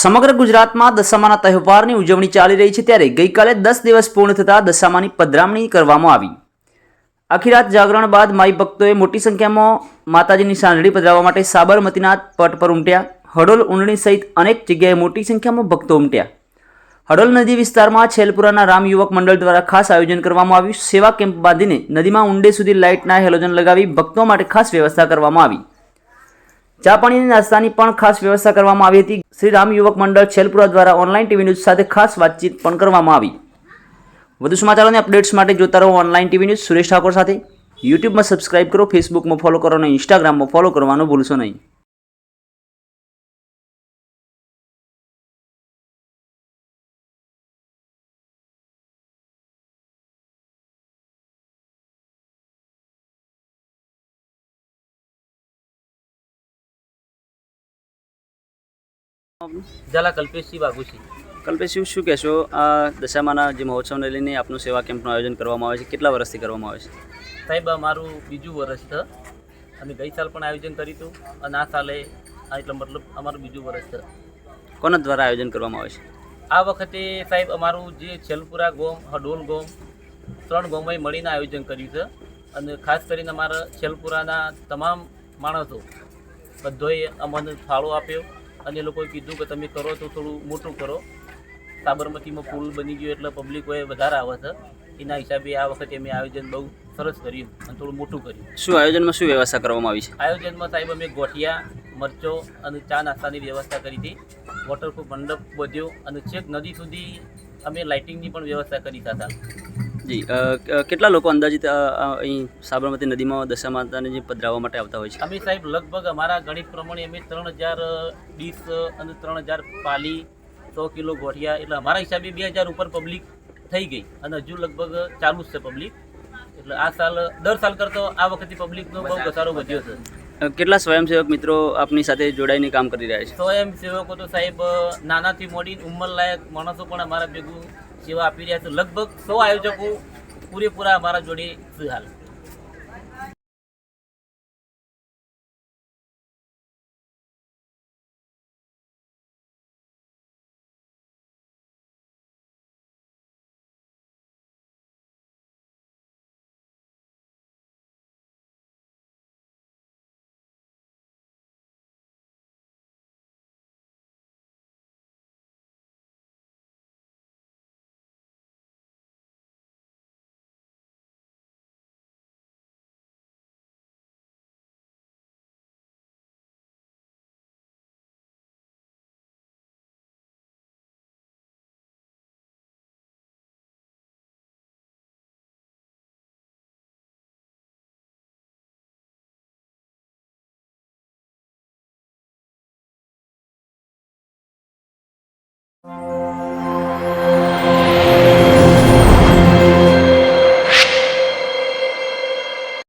સમગ્ર ગુજરાતમાં દશામાના તહેવારની ઉજવણી ચાલી રહી છે ત્યારે ગઈકાલે દસ દિવસ પૂર્ણ થતાં દશામાની પધરામણી કરવામાં આવી. આખી રાત જાગરણ બાદ માઈ ભક્તોએ મોટી સંખ્યામાં માતાજીની સાંજળી પધરાવવા માટે સાબરમતીના પટ પર ઉમટ્યા. હડોલ ઊંડણી સહિત અનેક જગ્યાએ મોટી સંખ્યામાં ભક્તો ઉમટ્યા. હડોલ નદી વિસ્તારમાં છેલપુરાના રામ યુવક મંડળ દ્વારા ખાસ આયોજન કરવામાં આવ્યું. સેવા કેમ્પ બાંધીને નદીમાં ઊંડે સુધી લાઇટના હેલોજન લગાવી ભક્તો માટે ખાસ વ્યવસ્થા કરવામાં આવી. ચા પાણીની નાસ્તાની પણ ખાસ વ્યવસ્થા કરવામાં આવી હતી. શ્રી રામ યુવક મંડળ છેલપુરા દ્વારા ઓનલાઈન ટીવી ન્યૂઝ સાથે ખાસ વાતચીત પણ કરવામાં આવી. વધુ સમાચારોની અપડેટ્સ માટે જોતા રહો online TV news Suresh Thakor સાથે. યુટ્યુબમાં સબસ્ક્રાઇબ કરો ફેસબુકમાં ફોલો કરો અને ઇન્સ્ટાગ્રામમાં ફોલો કરવાનું ભૂલશો નહીં. ઝાલા કલ્પેશજી આગુશી કલ્પેશિવ શું કહેશો? આ દશામાના જે મહોત્સવને લઈને આપનું સેવા કેમ્પનું આયોજન કરવામાં આવે છે કેટલા વર્ષથી કરવામાં આવે છે? સાહેબ આ મારું બીજું વર્ષ છે. અમે ગઈ સાલ પણ આયોજન કર્યું હતું અને આ સાલે આ એટલે મતલબ અમારું બીજું વર્ષ છે. કોના દ્વારા આયોજન કરવામાં આવે છે? આ વખતે સાહેબ અમારું જે છેલપુરા ગોમ હડોલ ગોમ ત્રણ ગોમોએ મળીને આયોજન કર્યું છે. અને ખાસ કરીને અમારા છેલપુરાના તમામ માણસો બધોએ અમને ફાળો આપ્યો. અને લોકોએ કીધું કે તમે કરો તો થોડું મોટું કરો. સાબરમતીમાં પુલ બની ગયો એટલે પબ્લિકોએ વધારે આવે છે એના હિસાબે આ વખતે અમે આયોજન બહુ સરસ કર્યું અને થોડું મોટું કર્યું. શું આયોજનમાં શું વ્યવસ્થા કરવામાં આવી છે? આયોજનમાં સાહેબ અમે ગોઠિયા મરચો અને ચા નાસ્તાની વ્યવસ્થા કરી હતી. વોટરપ્રૂફ મંડપ બધ્યો અને છેક નદી સુધી અમે લાઇટિંગની પણ વ્યવસ્થા કરી હતા જી કેટલા લોકો અંદાજિત અહીં સાબરમતી નદીમાં દશા માતાને જે પધરાવવા માટે આવતા હોય છે? અમે સાહેબ લગભગ અમારા ગણિત પ્રમાણે અમે ત્રણ હજાર ડીશ અને ત્રણ હજાર પાલી સો કિલો ગોઠિયા એટલે અમારા હિસાબે બે હજાર ઉપર પબ્લિક થઈ ગઈ. અને હજુ લગભગ ચાલુ જ છે પબ્લિક. એટલે આ સાલ દર સાલ કરતો આ વખતે પબ્લિકનો બહુ ઘસારો વધ્યો છે. કેટલા સ્વયંસેવક મિત્રો આપની સાથે જોડાઈને કામ કરી રહ્યા છે? સ્વયંસેવકો તો સાહેબ નાનાથી મોડી ઉંમરલાયક માણસો પણ અમારા ભેગું સેવા આપી રહ્યા છે. લગભગ સો આયોજકો પૂરેપૂરા અમારા જોડે હાલ. you.